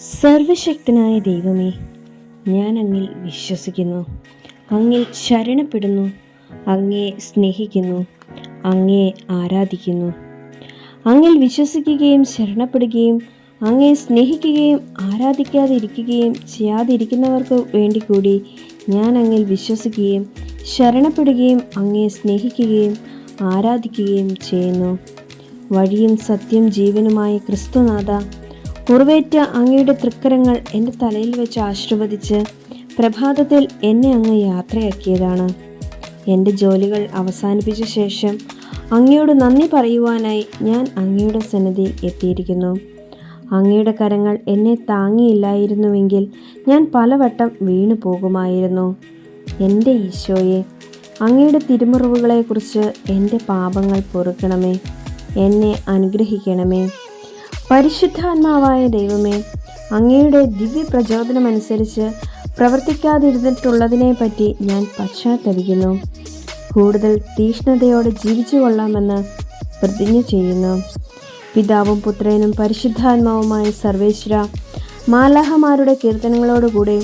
സർവശക്തനായ ദൈവമേ ഞാൻ അങ്ങിൽ വിശ്വസിക്കുന്നു. അങ്ങിൽ ശരണപ്പെടുന്നു. അങ്ങേ സ്നേഹിക്കുന്നു. അങ്ങേ ആരാധിക്കുന്നു. അങ്ങിൽ വിശ്വസിക്കുകയും ശരണപ്പെടുകയും അങ്ങേ സ്നേഹിക്കുകയും ആരാധിക്കാതിരിക്കുകയും ചെയ്യാതിരിക്കുന്നവർക്ക് വേണ്ടി കൂടി ഞാൻ അങ്ങിൽ വിശ്വസിക്കുകയും ശരണപ്പെടുകയും അങ്ങേ സ്നേഹിക്കുകയും ആരാധിക്കുകയും ചെയ്യുന്നു. വഴിയും സത്യം ജീവനുമായ ക്രിസ്തുനാഥ ഉറവേറ്റ അങ്ങയുടെ തൃക്കരങ്ങൾ എന്റെ തലയിൽ വെച്ച് ആശീർവദിച്ച് പ്രഭാതത്തിൽ എന്നെ അങ്ങ് യാത്രയാക്കിയതാണ്. എന്റെ ജോലികൾ അവസാനിപ്പിച്ച ശേഷം അങ്ങയോട് നന്ദി പറയുവാനായി ഞാൻ അങ്ങയുടെ സന്നിധി എത്തിയിരിക്കുന്നു. അങ്ങയുടെ കരങ്ങൾ എന്നെ താങ്ങിയില്ലായിരുന്നുവെങ്കിൽ ഞാൻ പലവട്ടം വീണു പോകുമായിരുന്നു. എന്റെ ഈശോയെ അങ്ങയുടെ തിരുമുറിവുകളെക്കുറിച്ച് എന്റെ പാപങ്ങൾ പൊറുക്കണമേ. എന്നെ അനുഗ്രഹിക്കണമേ. പരിശുദ്ധാത്മാവായ ദൈവമേ അങ്ങയുടെ ദിവ്യ പ്രചോദനമനുസരിച്ച് പ്രവർത്തിക്കാതിരുന്നിട്ടുള്ളതിനെ പറ്റി ഞാൻ പശ്ചാത്തപിക്കുന്നു. കൂടുതൽ തീഷ്ണതയോടെ ജീവിച്ചു കൊള്ളാമെന്ന് പ്രതിജ്ഞ ചെയ്യുന്നു. പിതാവും പുത്രനും പരിശുദ്ധാത്മാവുമായ സർവേശ്വര മാലാഹമാരുടെ കീർത്തനങ്ങളോടുകൂടി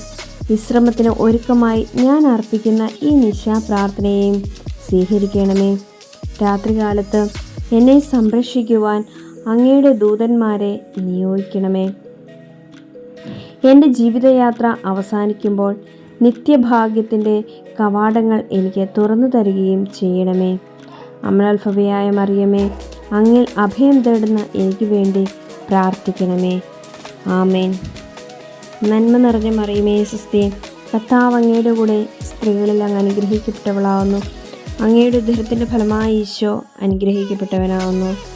വിശ്രമത്തിന് ഒരുക്കമായി ഞാൻ അർപ്പിക്കുന്ന ഈ നിശാ പ്രാർത്ഥനയെയും സ്വീകരിക്കണമേ. രാത്രികാലത്ത് എന്നെ സംരക്ഷിക്കുവാൻ അങ്ങയുടെ ദൂതന്മാരെ നിയോഗിക്കണമേ. എന്റെ ജീവിതയാത്ര അവസാനിക്കുമ്പോൾ നിത്യഭാഗ്യത്തിന്റെ കവാടങ്ങൾ എനിക്ക് തുറന്നു തരികയും ചെയ്യണമേ. അമലാൽഫബയായ മറിയമേ അങ്ങിൽ അഭയം തേടുന്ന എനിക്ക് വേണ്ടി പ്രാർത്ഥിക്കണമേ. ആമേൻ. നന്മ നിറഞ്ഞ മറിയമേ സുസ്തി കർത്താവ് അങ്ങയുടെ കൂടെ സ്ത്രീകളിൽ അങ്ങ് അനുഗ്രഹിക്കപ്പെട്ടവളാവുന്നു. അങ്ങയുടെ ഉദരത്തിന്റെ ഫലമായി ഈശോ അനുഗ്രഹിക്കപ്പെട്ടവനാവുന്നു.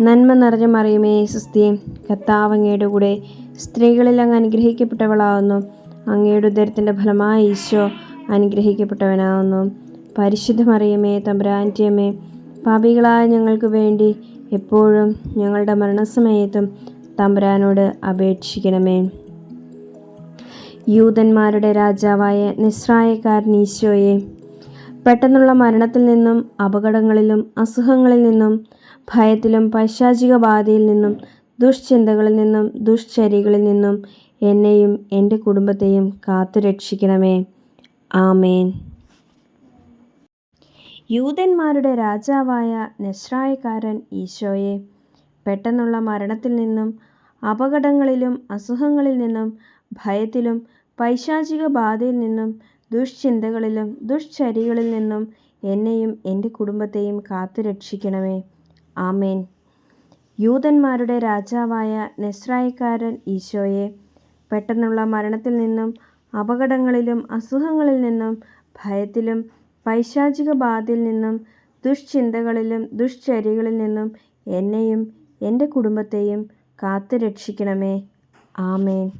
നന്മ നിറഞ്ഞ മറിയുമേ സുസ്ഥിയെ കർത്താവ് അങ്ങയുടെ കൂടെ സ്ത്രീകളിൽ അങ്ങ് അനുഗ്രഹിക്കപ്പെട്ടവളാവുന്നു. അങ്ങയുടെ ഉദരത്തിന്റെ ഫലമായ ഈശോ അനുഗ്രഹിക്കപ്പെട്ടവനാവുന്നു. പരിശുദ്ധ മറിയമേ തമ്പ്രാന്റിയമ്മേ പാപികളായ ഞങ്ങൾക്ക് വേണ്ടി എപ്പോഴും ഞങ്ങളുടെ മരണസമയത്തും തമ്പുരാനോട് അപേക്ഷിക്കണമേ. യൂതന്മാരുടെ രാജാവായ നിസ്രായക്കാരൻ ഈശോയെ പെട്ടെന്നുള്ള മരണത്തിൽ നിന്നും അപകടങ്ങളിലും അസുഖങ്ങളിൽ നിന്നും ഭയത്തിലും പൈശാചിക ബാധയിൽ നിന്നും ദുഷ്ചിന്തകളിൽ നിന്നും ദുഷ്ചര്യകളിൽ നിന്നും എന്നെയും എന്റെ കുടുംബത്തെയും കാത്തുരക്ഷിക്കണമേ. ആമേൻ. യൂതന്മാരുടെ രാജാവായ നെസ്രായക്കാരൻ ഈശോയെ പെട്ടെന്നുള്ള മരണത്തിൽ നിന്നും അപകടങ്ങളിലും അസുഖങ്ങളിൽ നിന്നും ഭയത്തിലും പൈശാചിക ബാധയിൽ നിന്നും ദുഷ്ചിന്തകളിലും ദുഷ്ചര്യകളിൽ നിന്നും എന്നെയും എന്റെ കുടുംബത്തെയും കാത്തു രക്ഷിക്കണമേ. ആമേൻ. യൂതന്മാരുടെ രാജാവായ നെസ്രായിക്കാരൻ ഈശോയെ പെട്ടെന്നുള്ള മരണത്തിൽ നിന്നും അപകടങ്ങളിലും അസുഖങ്ങളിൽ നിന്നും ഭയത്തിലും പൈശാചിക ബാധയിൽ നിന്നും ദുഷ്ചിന്തകളിലും ദുഷ്ചര്യകളിൽ നിന്നും എന്നെയും എന്റെ കുടുംബത്തെയും കാത്തു രക്ഷിക്കണമേ. ആമേൻ.